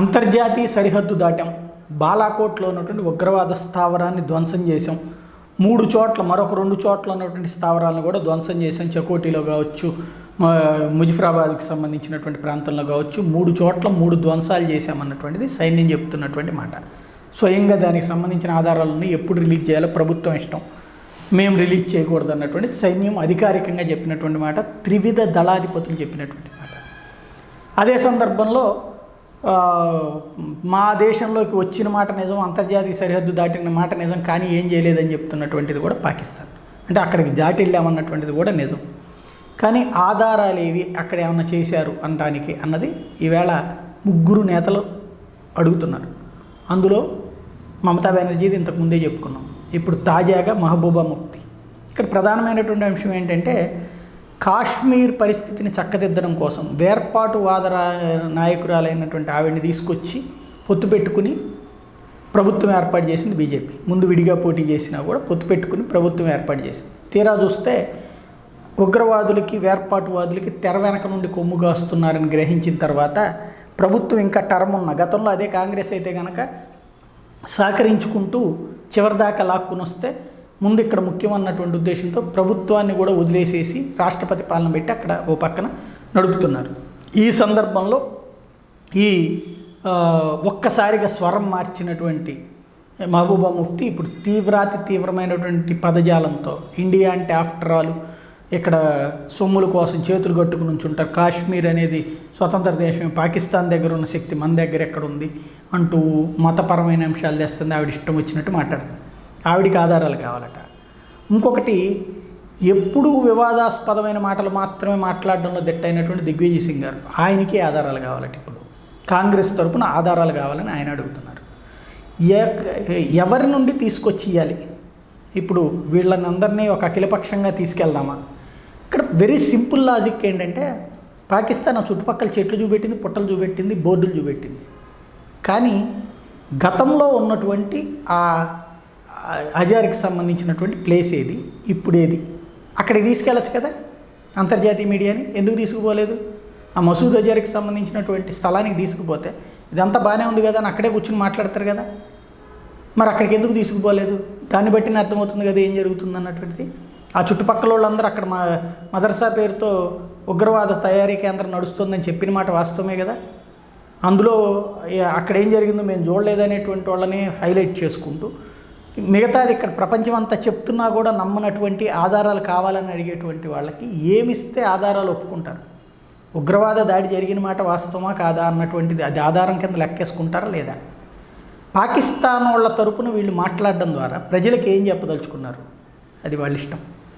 అంతర్జాతీయ సరిహద్దు దాటాం. బాలాకోట్లో ఉన్నటువంటి ఉగ్రవాద స్థావరాన్ని ధ్వంసం చేశాం. మూడు చోట్ల మరొక రెండు చోట్ల ఉన్నటువంటి స్థావరాలను కూడా ధ్వంసం చేసాం చకోటిలో కావచ్చు ముజఫరాబాద్కి సంబంధించినటువంటి ప్రాంతంలో కావచ్చు. మూడు చోట్ల మూడు ధ్వంసాలు చేశామన్నటువంటిది సైన్యం చెప్తున్నటువంటి మాట. స్వయంగా దానికి సంబంధించిన ఆధారాలను ఎప్పుడు రిలీజ్ చేయాలో ప్రభుత్వం ఇష్టం. మేము రిలీజ్ చేయకూడదు అన్నటువంటి సైన్యం అధికారికంగా చెప్పినటువంటి మాట. త్రివిధ దళాధిపతులు చెప్పినటువంటి మాట. అదే సందర్భంలో మా దేశంలోకి వచ్చిన మాట నిజం అంతర్జాతీయ సరిహద్దు దాటిన మాట నిజం కానీ ఏం చేయలేదని చెప్తున్నటువంటిది కూడా పాకిస్తాన్. అంటే అక్కడికి దాటి వెళ్ళామన్నటువంటిది కూడా నిజం. కానీ ఆధారాలు ఏవి అక్కడ ఏమన్నా చేశారు అనడానికి అన్నది ఈవేళ ముగ్గురు నేతలు అడుగుతున్నారు. అందులో మమతా బెనర్జీది ఇంతకు ముందే చెప్పుకున్నాం. ఇప్పుడు తాజాగా మహబూబా ముక్తి ఇక్కడ ప్రధానమైనటువంటి అంశం ఏంటంటే కాశ్మీర్ పరిస్థితిని చక్కదిద్దడం కోసం వేర్పాటు వాద నాయకురాలైనటువంటి ఆవిడని తీసుకొచ్చి పొత్తు పెట్టుకుని ప్రభుత్వం ఏర్పాటు చేసింది బీజేపీ. ముందు విడిగా పోటీ చేసినా కూడా పొత్తు పెట్టుకుని ప్రభుత్వం ఏర్పాటు చేసింది. తీరా చూస్తే ఉగ్రవాదులకి వేర్పాటువాదులకి తెర వెనక నుండి కొమ్ము కాస్తున్నారని గ్రహించిన తర్వాత ప్రభుత్వం ఇంకా టర్మ్ ఉన్న గతంలో అదే కాంగ్రెస్ అయితే కనుక సహకరించుకుంటూ చివరిదాకా లాక్కుని వస్తే ముందు ఇక్కడ ముఖ్యమన్నటువంటి ఉద్దేశంతో ప్రభుత్వాన్ని కూడా వదిలేసేసి రాష్ట్రపతి పాలన పెట్టి అక్కడ ఓ పక్కన నడుపుతున్నారు. ఈ సందర్భంలో ఈ ఒక్కసారిగా స్వరం మార్చినటువంటి మహబూబా ముఫ్తీ ఇప్పుడు తీవ్రాతి తీవ్రమైనటువంటి పదజాలంతో ఇండియా అంటే ఆఫ్టర్ ఆల్ ఇక్కడ సొమ్ముల కోసం చేతులు కట్టుకుని ఉంచుంటారు కాశ్మీర్ అనేది స్వతంత్ర దేశం పాకిస్తాన్ దగ్గర ఉన్న శక్తి మన దగ్గర ఎక్కడ ఉంది అంటూ మతపరమైన అంశాలు తెస్తుంది. ఆవిడ ఇష్టం వచ్చినట్టు మాట్లాడుతుంది. ఆవిడికి ఆధారాలు కావాలట. ఇంకొకటి ఎప్పుడూ వివాదాస్పదమైన మాటలు మాత్రమే మాట్లాడడంలో దిట్టైనటువంటి దిగ్విజయ్ సింగ్ గారు ఆయనకి ఆధారాలు కావాలట ఇప్పుడు. కాంగ్రెస్ తరఫున ఆధారాలు కావాలని ఆయన అడుగుతున్నారు. ఎవరి నుండి తీసుకొచ్చి ఇవ్వాలి ఇప్పుడు వీళ్ళని అందరినీ ఒక అఖిలపక్షంగా తీసుకెళ్దామా? ఇక్కడ వెరీ సింపుల్ లాజిక్ ఏంటంటే పాకిస్తాన్ ఆ చుట్టుపక్కల చెట్లు చూపెట్టింది పుట్టలు చూపెట్టింది బోర్డులు చూపెట్టింది. కానీ గతంలో ఉన్నటువంటి ఆ హజార్కి సంబంధించినటువంటి ప్లేస్ ఏది? ఇప్పుడు ఏది? అక్కడికి తీసుకెళ్ళచ్చు కదా? అంతర్జాతీయ మీడియాని ఎందుకు తీసుకుపోలేదు? ఆ మసూద్ హజార్కి సంబంధించినటువంటి స్థలానికి తీసుకుపోతే ఇదంతా బాగానే ఉంది కదా అని అక్కడే కూర్చుని మాట్లాడతారు కదా? మరి అక్కడికి ఎందుకు తీసుకుపోలేదు? దాన్ని బట్టి అర్థమవుతుంది కదా ఏం జరుగుతుంది అన్నటువంటిది. ఆ చుట్టుపక్కల వాళ్ళందరూ అక్కడ మా మదర్సా పేరుతో ఉగ్రవాద తయారీ కేంద్రం నడుస్తుందని చెప్పిన మాట వాస్తవమే కదా? అందులో అక్కడ ఏం జరిగిందో మేము చూడలేదనేటువంటి వాళ్ళని హైలైట్ చేసుకుంటూ మిగతాది ఇక్కడ ప్రపంచం అంతా చెప్తున్నా కూడా నమ్మనటువంటి ఆధారాలు కావాలని అడిగేటువంటి వాళ్ళకి ఏమిస్తే ఆధారాలు ఒప్పుకుంటారు? ఉగ్రవాద దాడి జరిగిన మాట వాస్తవమా కాదా అన్నటువంటిది అది ఆధారం కింద లెక్కేసుకుంటారా లేదా? పాకిస్తాన్ వాళ్ళ తరపున వీళ్ళు మాట్లాడడం ద్వారా ప్రజలకు ఏం చెప్పదలుచుకున్నారు? అది వాళ్ళ ఇష్టం